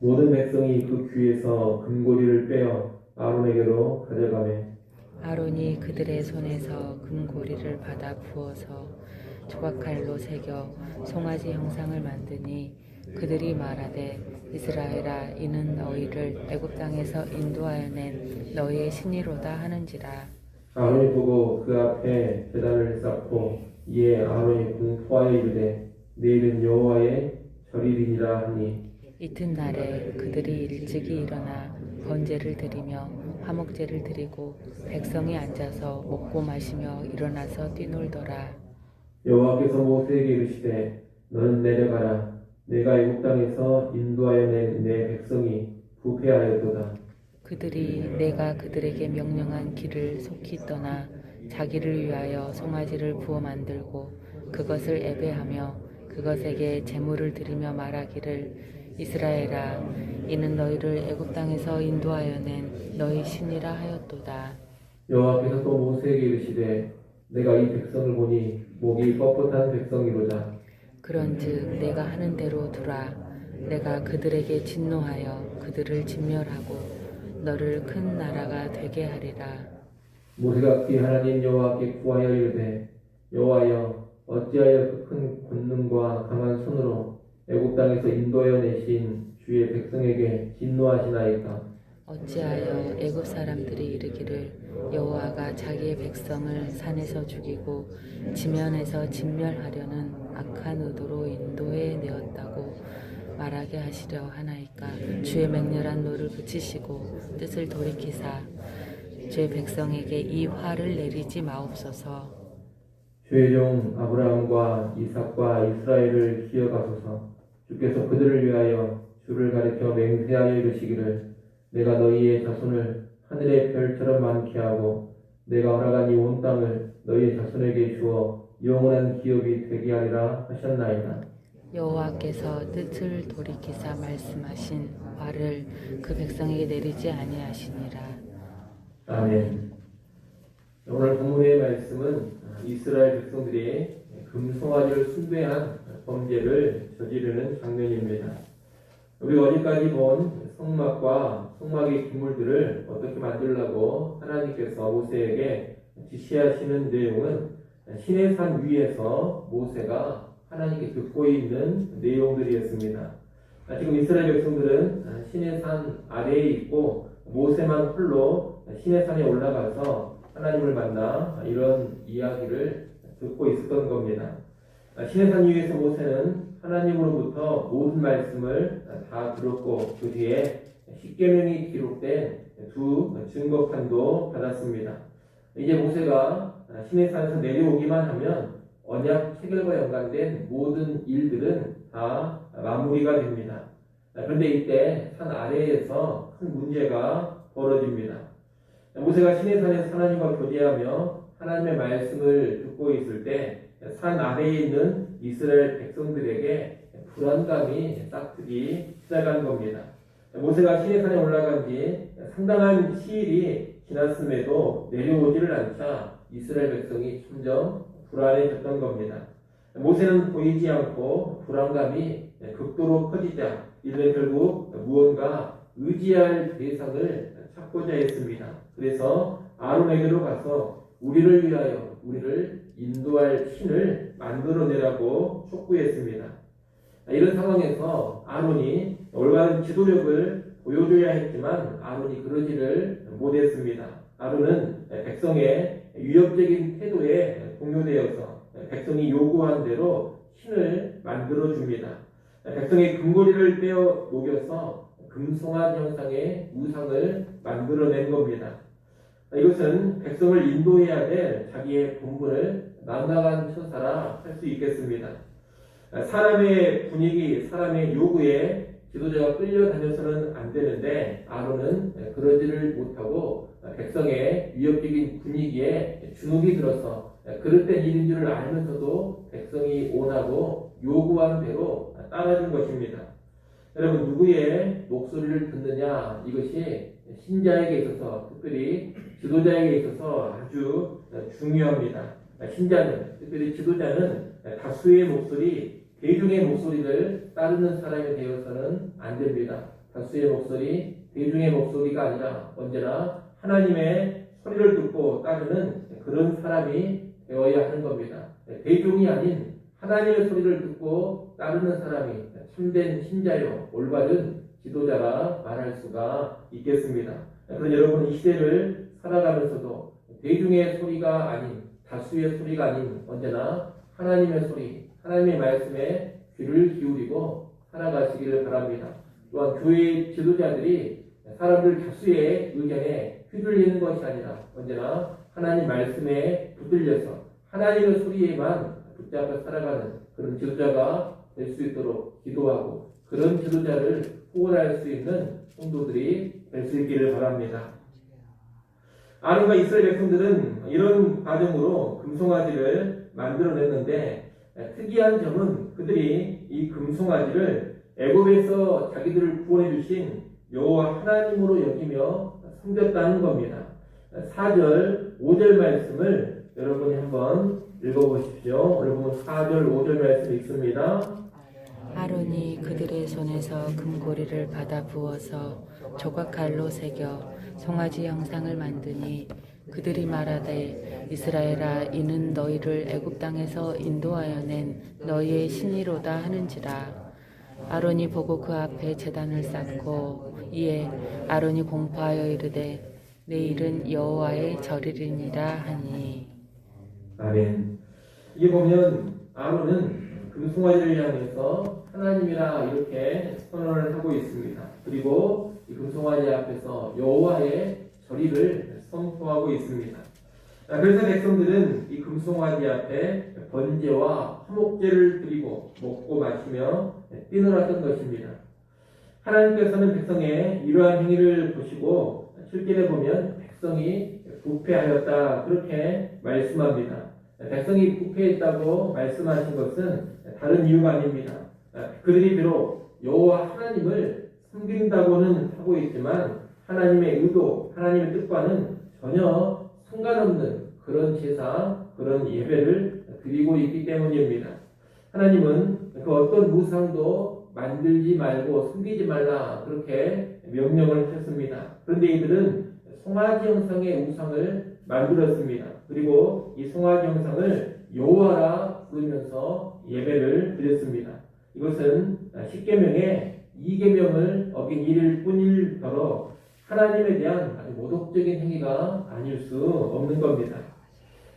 모든 백성이 그 귀에서 금고리를 빼어 아론에게로 가져가매. 아론이 그들의 손에서 금고리를 받아 부어서 조각칼로 새겨 송아지 형상을 만드니 그들이 말하되 이스라엘아 이는 너희를 애굽 땅에서 인도하여 낸 너희의 신이로다 하는지라. 아론이 보고 그 앞에 제단을 쌓고 이에 아론이 공포하여 이르되 내일은 여호와의 절일이니라 하니 이튿날에 그들이 일찍이 일어나 번제를 드리며 화목제를 드리고 백성이 앉아서 먹고 마시며 일어나서 뛰놀더라. 여호와께서 모세에게 이르시되 너는 내려가라. 내가 애굽 땅에서 인도하여 낸 내 백성이 부패하였도다. 그들이 내가 그들에게 명령한 길을 속히 떠나 자기를 위하여 송아지를 부어 만들고 그것을 예배하며 그것에게 제물을 드리며 말하기를 이스라엘아 이는 너희를 애굽 땅에서 인도하여 낸 너희 신이라 하였도다. 여호와께서 또 모세에게 이르시되 내가 이 백성을 보니 목이 뻣뻣한 백성이로다 그런즉 내가 하는 대로 두라. 내가 그들에게 진노하여 그들을 진멸하고 너를 큰 나라가 되게 하리라. 모세가 그의 하나님 여호와께 구하여 이르되 여호와여 어찌하여 그 큰 권능과 강한 손으로 애굽 땅에서 인도하여 내신 주의 백성에게 진노하시나이까? 어찌하여 애굽 사람들이 이르기를 여호와가 자기의 백성을 산에서 죽이고 지면에서 진멸하려는 악한 의도로 인도해 내었다고 말하게 하시려 하나이까? 주의 맹렬한 노를 붙이시고 뜻을 돌이키사 주의 백성에게 이 화를 내리지 마옵소서. 주의 종 아브라함과 이삭과 이스라엘을 기억하소서 주께서 그들을 위하여 주를 가리켜 맹세하여 이르시기를 내가 너희의 자손을 하늘의 별처럼 많게 하고 내가 허락한 이 온 땅을 너희의 자손에게 주어 영원한 기업이 되게 하리라 하셨나이다. 여호와께서 뜻을 돌이키사 말씀하신 화를 그 백성에게 내리지 아니하시니라 아멘. 오늘 본문의 말씀은 이스라엘 백성들이 금송아지를 숭배한 범죄를 저지르는 장면입니다. 우리가 어제까지 본 성막과 성막의 기물들을 어떻게 만들라고 하나님께서 모세에게 지시하시는 내용은 신의 산 위에서 모세가 하나님께 듣고 있는 내용들이었습니다. 지금 이스라엘 백성들은 신의 산 아래에 있고 모세만 홀로 신의 산에 올라가서 하나님을 만나 이런 이야기를 듣고 있었던 겁니다. 신의 산 위에서 모세는 하나님으로부터 모든 말씀을 다 들었고 그 뒤에 십계명이 기록된 두 증거판도 받았습니다. 이제 모세가 신의 산에서 내려오기만 하면 언약 체결과 연관된 모든 일들은 다 마무리가 됩니다. 그런데 이때 산 아래에서 큰 문제가 벌어집니다. 모세가 신의 산에서 하나님과 교제하며 하나님의 말씀을 듣고 있을 때 산 아래에 있는 이스라엘 백성들에게 불안감이 싹트기 시작한 겁니다. 모세가 신의 산에 올라간 지 상당한 시일이 지났음에도 내려오지를 않자 이스라엘 백성이 점점 불안해졌던 겁니다. 모세는 보이지 않고 불안감이 극도로 커지자 이들은 결국 무언가 의지할 대상을 찾고자 했습니다. 그래서 아론에게로 가서 우리를 위하여 우리를 인도할 신을 만들어내라고 촉구했습니다. 이런 상황에서 아론이 올바른 지도력을 보여줘야 했지만 아론이 그러지를 못했습니다. 아론은 백성의 위협적인 태도에 동요되어서 백성이 요구한 대로 신을 만들어 줍니다. 백성의 금고리를 빼어 녹여서 금송아지 형상의 우상을 만들어낸 겁니다. 이것은 백성을 인도해야 될 자기의 본분을 낭낭한 처사라 할 수 있겠습니다. 사람의 분위기, 사람의 요구에 지도자가 끌려다녀서는 안 되는데 아론은 그러지를 못하고 백성의 위협적인 분위기에 주눅이 들어서 그릇된 일인 줄을 알면서도 백성이 원하고 요구한 대로 따라준 것입니다. 여러분 누구의 목소리를 듣느냐 이것이 신자에게 있어서 특별히 지도자에게 있어서 아주 중요합니다. 신자는 특별히 지도자는 다수의 목소리 대중의 목소리를 따르는 사람이 되어서는 안 됩니다. 다수의 목소리 대중의 목소리가 아니라 언제나 하나님의 소리를 듣고 따르는 그런 사람이 되어야 하는 겁니다. 대중이 아닌 하나님의 소리를 듣고 따르는 사람이 참된 신자요, 올바른 지도자라 말할 수가 있겠습니다. 그런 여러분 이 시대를 살아가면서도 대중의 소리가 아닌 다수의 소리가 아닌 언제나 하나님의 소리, 하나님의 말씀에 귀를 기울이고 살아가시기를 바랍니다. 또한 교회 지도자들이 사람들 다수의 의견에 휘둘리는 것이 아니라 언제나 하나님 말씀에 붙들려서 하나님의 소리에만 붙잡아 살아가는 그런 지도자가 될 수 있도록 기도하고 그런 지도자를 후원할 수 있는 성도들이 될 수 있기를 바랍니다. 아론과 이스라엘 백성들은 이런 과정으로 금송아지를 만들어냈는데 특이한 점은 그들이 이 금송아지를 애굽에서 자기들을 구원해 주신 여호와 하나님으로 여기며 섬겼다는 겁니다. 4절, 5절 말씀을 여러분이 한번 읽어보십시오. 여러분 4절, 5절 말씀 읽습니다. 아론이 그들의 손에서 금고리를 받아 부어서 조각칼로 새겨 송아지 형상을 만드니 그들이 말하되 이스라엘아 이는 너희를 애굽 땅에서 인도하여 낸 너희의 신이로다 하는지라 아론이 보고 그 앞에 제단을 쌓고 이에 아론이 공포하여 이르되 내일은 여호와의 절이리니라 하니 아멘. 이게 보면 아론은 금송아지를 향해서 하나님이라 이렇게 선언을 하고 있습니다. 그리고 이 금송아지 앞에서 여호와의 절의를 선포하고 있습니다. 자, 그래서 백성들은 이 금송아지 앞에 번제와 화목제를 드리고 먹고 마시며 뛰놀았던 것입니다. 하나님께서는 백성의 이러한 행위를 보시고 7절에 보면 백성이 부패하였다 그렇게 말씀합니다. 백성이 부패했다고 말씀하신 것은 다른 이유가 아닙니다. 그들이 비록 여호와 하나님을 섬긴다고는 하고 있지만 하나님의 의도, 하나님의 뜻과는 전혀 상관없는 그런 제사, 그런 예배를 드리고 있기 때문입니다. 하나님은 그 어떤 무상도 만들지 말고 숨기지 말라 그렇게 명령을 했습니다. 그런데 이들은 송아지 형상의 우상을 만들었습니다. 그리고 이 송아지 형상을 여호와라 부르면서 예배를 것은 십계명의 이계명을 어긴 일일 뿐일더러 하나님에 대한 아주 모독적인 행위가 아닐 수 없는 겁니다.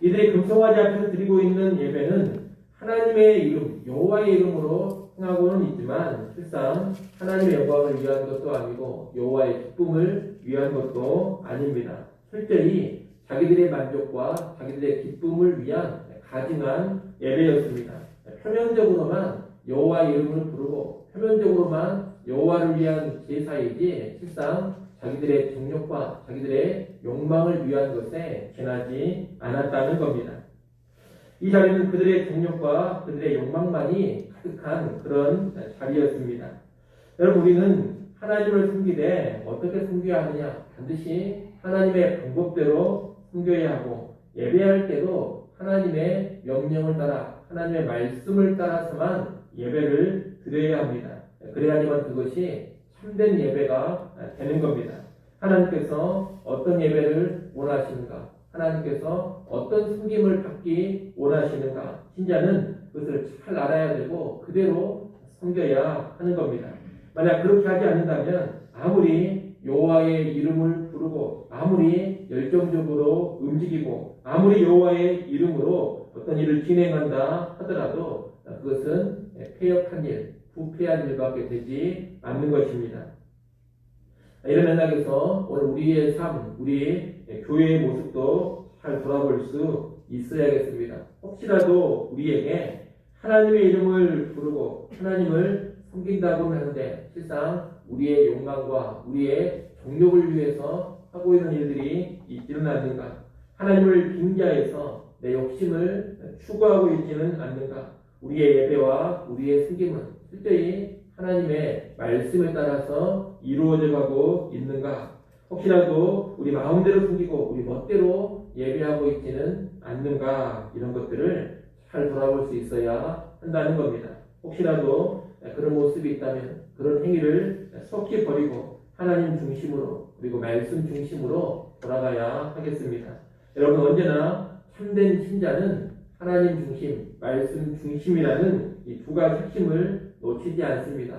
이들이 금송아지 앞에서 드리고 있는 예배는 하나님의 이름, 여호와의 이름으로 행하고는 있지만 실상 하나님의 영광을 위한 것도 아니고 여호와의 기쁨을 위한 것도 아닙니다. 철저히 자기들의 만족과 자기들의 기쁨을 위한 가증한 예배였습니다. 표면적으로만 여호와의 이름을 부르고 표면적으로만 여호와를 위한 제사이지 실상 자기들의 정욕과 자기들의 욕망을 위한 것에 지나지 않았다는 겁니다. 이 자리는 그들의 정욕과 그들의 욕망만이 가득한 그런 자리였습니다. 여러분 우리는 하나님을 숨기되 어떻게 숨겨야 하느냐? 반드시 하나님의 방법대로 숨겨야 하고 예배할 때도 하나님의 명령을 따라 하나님의 말씀을 따라서만 예배를 드려야 합니다. 그래야지만 그것이 참된 예배가 되는 겁니다. 하나님께서 어떤 예배를 원하시는가? 하나님께서 어떤 숨김을 받기 원하시는가? 신자는 그것을 잘 알아야 되고 그대로 섬겨야 하는 겁니다. 만약 그렇게 하지 않는다면 아무리 여호와의 이름을 부르고 아무리 열정적으로 움직이고 아무리 여호와의 이름으로 어떤 일을 진행한다 하더라도 그것은 폐역한 일, 부패한 일밖에 되지 않는 것입니다. 이런 맥락에서 오늘 우리의 삶, 우리 교회의 모습도 잘 돌아볼 수 있어야겠습니다. 혹시라도 우리에게 하나님의 이름을 부르고 하나님을 섬긴다고는 하는데 실상 우리의 욕망과 우리의 정욕을 위해서 하고 있는 일들이 있지는 않는가? 하나님을 빙자해서 내 욕심을 추구하고 있지는 않는가? 우리의 예배와 우리의 섬김은 실제히 하나님의 말씀에 따라서 이루어져 가고 있는가? 혹시라도 우리 마음대로 숨기고 우리 멋대로 예배하고 있지는 않는가? 이런 것들을 잘 돌아볼 수 있어야 한다는 겁니다. 혹시라도 그런 모습이 있다면 그런 행위를 속히 버리고 하나님 중심으로 그리고 말씀 중심으로 돌아가야 하겠습니다. 여러분 언제나 참된 신자는 하나님 중심, 말씀 중심이라는 이 두 가지 핵심을 놓치지 않습니다.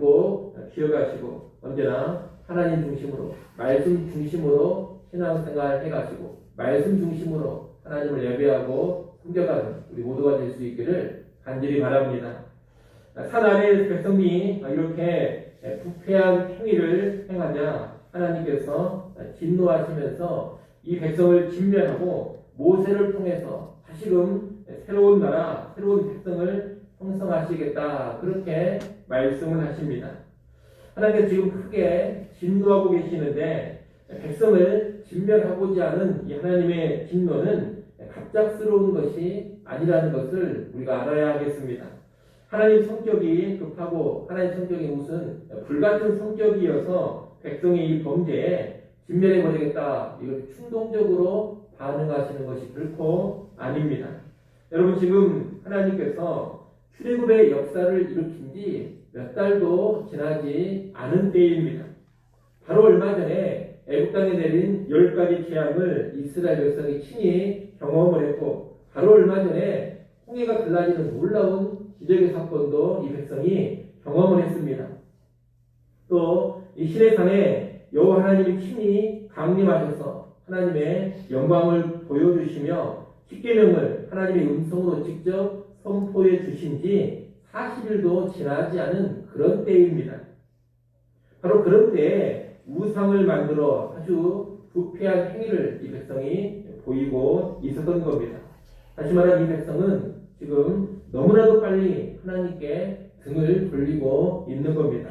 꼭 기억하시고 언제나 하나님 중심으로 말씀 중심으로 신앙생활 해가시고 말씀 중심으로 하나님을 예배하고 섬겨가는 우리 모두가 될 수 있기를 간절히 바랍니다. 산 아래 백성이 이렇게 부패한 행위를 행하자 하나님께서 진노하시면서 이 백성을 진멸하고 모세를 통해서 다시금 새로운 나라, 새로운 백성을 형성하시겠다 그렇게 말씀을 하십니다. 하나님께서 지금 크게 진노하고 계시는데 백성을 진멸하고자 하는 이 하나님의 진노는 갑작스러운 것이 아니라는 것을 우리가 알아야 하겠습니다. 하나님 성격이 급하고 하나님 성격이 무슨 불같은 성격이어서 백성의 이 범죄에 진멸해 버리겠다 이걸 충동적으로 반응하시는 것이 결코 아닙니다. 여러분 지금 하나님께서 출애굽의 역사를 일으킨 지 몇 달도 지나지 않은 때입니다. 바로 얼마 전에 애국 땅에 내린 열 가지 재앙을 이스라엘 백성이 친히 경험을 했고 바로 얼마 전에 홍해가 갈라지는 놀라운 기적의 사건도 이 백성이 경험을 했습니다. 또 이 시내산에 여호와 하나님이 친히 강림하셔서 하나님의 영광을 보여주시며 십계명을 하나님의 음성으로 직접 선포해 주신 지 40일도 지나지 않은 그런 때입니다. 바로 그런 때에 우상을 만들어 아주 부패한 행위를 이 백성이 보이고 있었던 겁니다. 다시 말하면 이 백성은 지금 너무나도 빨리 하나님께 등을 돌리고 있는 겁니다.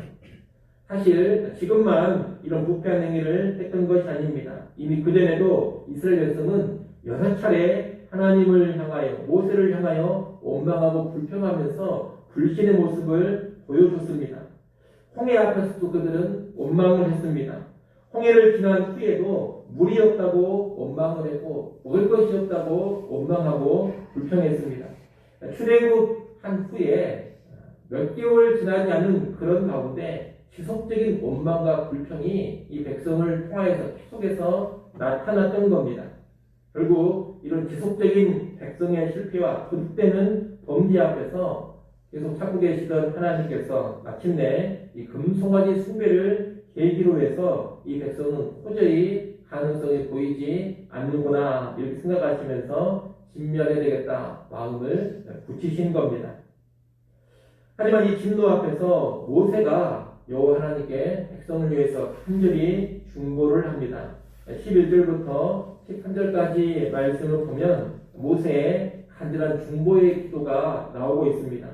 사실 지금만 이런 부패한 행위를 했던 것이 아닙니다. 이미 그전에도 이스라엘 백성은 여러 차례 하나님을 향하여 모세를 향하여 원망하고 불평하면서 불신의 모습을 보여줬습니다. 홍해 앞에서도 그들은 원망을 했습니다. 홍해를 지난 후에도 물이 없다고 원망을 했고 먹을 것이 없다고 원망하고 불평했습니다. 출애굽 한 후에 몇 개월 지나지 않은 그런 가운데 지속적인 원망과 불평이 이 백성을 통하여서 계속해서 나타났던 겁니다. 결국 이런 지속적인 백성의 실패와 그때는 범죄 앞에서 계속 찾고 계시던 하나님께서 마침내 이 금송아지 숭배를 계기로 해서 이 백성은 도저히 가능성이 보이지 않는구나 이렇게 생각하시면서 진멸해야 되겠다 마음을 굳히신 겁니다. 하지만 이 진노 앞에서 모세가 여호와 하나님께 백성을 위해서 간절히 중보를 합니다. 11절부터 13절까지 말씀을 보면 모세의 간절한 중보의 기도가 나오고 있습니다.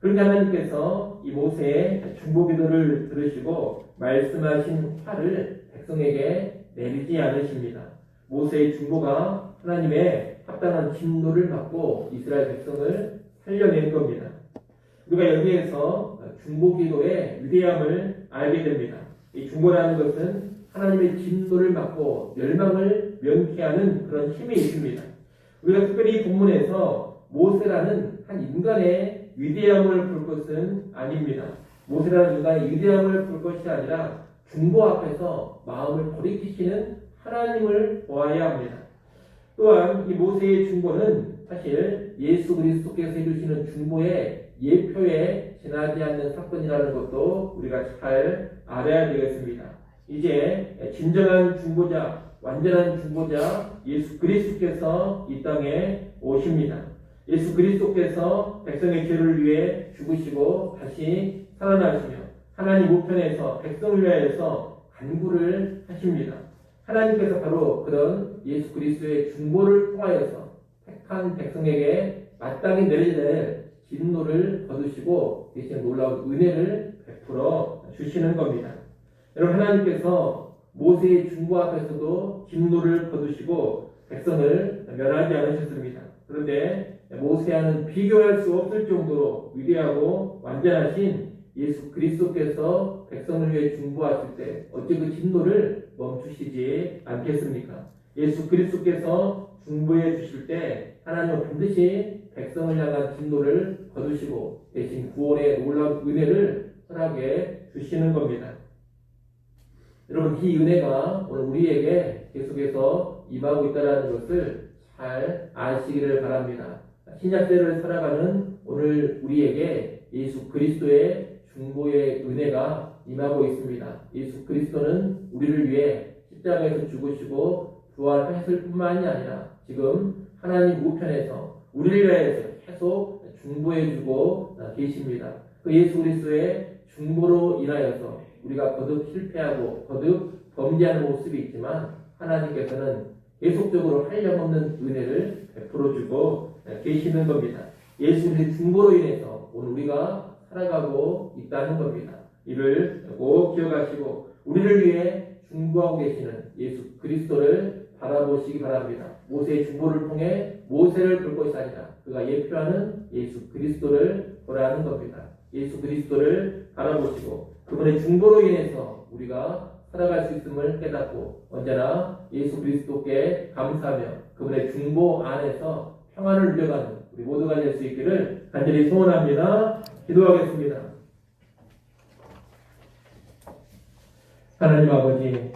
그런데 하나님께서 이 모세의 중보 기도를 들으시고 말씀하신 화를 백성에게 내리지 않으십니다. 모세의 중보가 하나님의 합당한 진노를 받고 이스라엘 백성을 살려낸 겁니다. 우리가 여기에서 중보 기도의 위대함을 알게 됩니다. 이 중보라는 것은 하나님의 진노를 막고 멸망을 명쾌하는 그런 힘이 있습니다. 우리가 특별히 이 본문에서 모세라는 한 인간의 위대함을 볼 것은 아닙니다. 모세라는 인간의 위대함을 볼 것이 아니라 중보 앞에서 마음을 돌이키시는 하나님을 보아야 합니다. 또한 이 모세의 중보는 사실 예수 그리스도께서 해주시는 중보의 예표에 지나지 않는 사건이라는 것도 우리가 잘 알아야 되겠습니다. 이제 진정한 중보자, 완전한 중보자 예수 그리스도께서 이 땅에 오십니다. 예수 그리스도께서 백성의 죄를 위해 죽으시고 다시 살아나시며 하나님 우편에서 백성을 위하여서 간구를 하십니다. 하나님께서 바로 그런 예수 그리스도의 중보를 통하여서 택한 백성에게 마땅히 될 진노를 거두시고 대신 놀라운 은혜를 베풀어 주시는 겁니다. 여러분 하나님께서 모세의 중보 앞에서도 진노를 거두시고 백성을 멸하지 않으셨습니다. 그런데 모세와는 비교할 수 없을 정도로 위대하고 완전하신 예수 그리스도께서 백성을 위해 중보하실 때 어찌 그 진노를 멈추시지 않겠습니까? 예수 그리스도께서 중보해 주실 때 하나님은 반드시 백성을 향한 진노를 거두시고 대신 구원의 놀라운 은혜를 허락해 주시는 겁니다. 여러분 이 은혜가 오늘 우리에게 계속해서 임하고 있다는 것을 잘 아시기를 바랍니다. 신약세를 살아가는 오늘 우리에게 예수 그리스도의 중보의 은혜가 임하고 있습니다. 예수 그리스도는 우리를 위해 십자가에서 죽으시고 부활했을 뿐만이 아니라 지금 하나님 우편에서 우리를 위해서 계속 중보해주고 계십니다. 그 예수 그리스도의 중보로 인하여서 우리가 거듭 실패하고 거듭 범죄하는 모습이 있지만 하나님께서는 계속적으로 한량없는 은혜를 베풀어 주고 계시는 겁니다. 예수님의 중보로 인해서 오늘 우리가 살아가고 있다는 겁니다. 이를 꼭 기억하시고 우리를 위해 중보하고 계시는 예수 그리스도를 바라보시기 바랍니다. 모세의 중보를 통해 모세를 볼 것이 아니라 그가 예표하는 예수 그리스도를 보라는 겁니다. 예수 그리스도를 바라보시고 그분의 중보로 인해서 우리가 살아갈 수 있음을 깨닫고 언제나 예수 그리스도께 감사하며 그분의 중보 안에서 평안을 누려가는 우리 모두가 될 수 있기를 간절히 소원합니다. 기도하겠습니다. 하나님 아버지,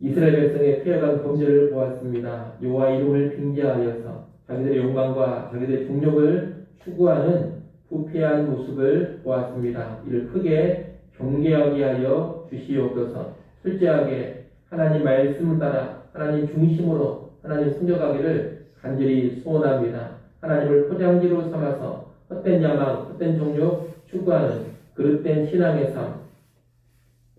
이스라엘 백성의 피해간 범죄를 보았습니다. 여호와 이름을 빙자하여서 자기들의 욕망과 자기들의 종력을 추구하는 부패한 모습을 보았습니다. 이를 크게 경계하게 하여 주시옵소서. 철저하게 하나님 말씀을 따라 하나님 중심으로 하나님 순종하기를 간절히 소원합니다. 하나님을 포장지로 삼아서 헛된 야망, 헛된 종력 추구하는 그릇된 신앙의 삶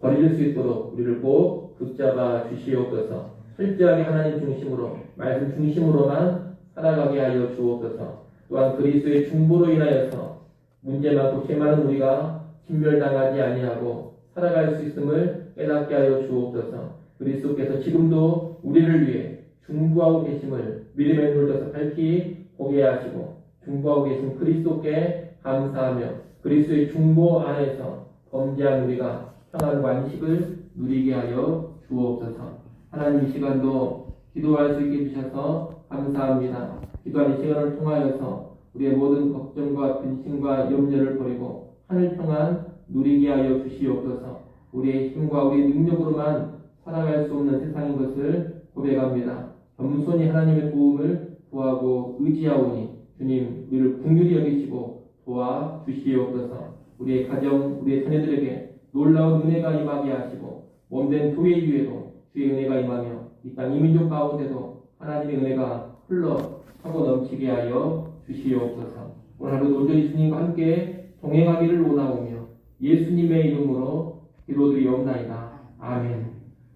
버릴 수 있도록 우리를 꼭 붙잡아 주시옵소서. 철저하게 하나님 중심으로 말씀 중심으로만 살아가게 하여 주옵소서. 또한 그리스도의 중보로 인하여서 문제 많고 죄 많은 우리가 진멸당하지 아니하고 살아갈 수 있음을 깨닫게 하여 주옵소서. 그리스도께서 지금도 우리를 위해 중보하고 계심을 눈을 떠서 밝히 보게 하시고 중보하고 계신 그리스도께 감사하며 그리스도의 중보 안에서 범죄한 우리가 평안 완식을 누리게 하여 주옵소서. 하나님 이 시간도 기도할 수 있게 해주셔서 감사합니다. 기도하는 시간을 통하여서 우리의 모든 걱정과 근심과 염려를 버리고 하늘 평안 누리게 하여 주시옵소서. 우리의 힘과 우리의 능력으로만 살아갈 수 없는 세상인 것을 고백합니다. 겸손히 하나님의 도움을 구하고 의지하오니 주님 우리를 긍휼히 여기시고 도와 주시옵소서. 우리의 가정, 우리의 자녀들에게 놀라운 은혜가 임하게 하시고 몸된 교회 위에도 주의 은혜가 임하며 이 땅 이민족 가운데도 하나님의 은혜가 흘러 차고 넘치게 하여 주시옵소서. 오늘 하루 온전히 주님과 함께 동행하기를 원하오며 예수님의 이름으로 기도드리옵나이다. 아멘.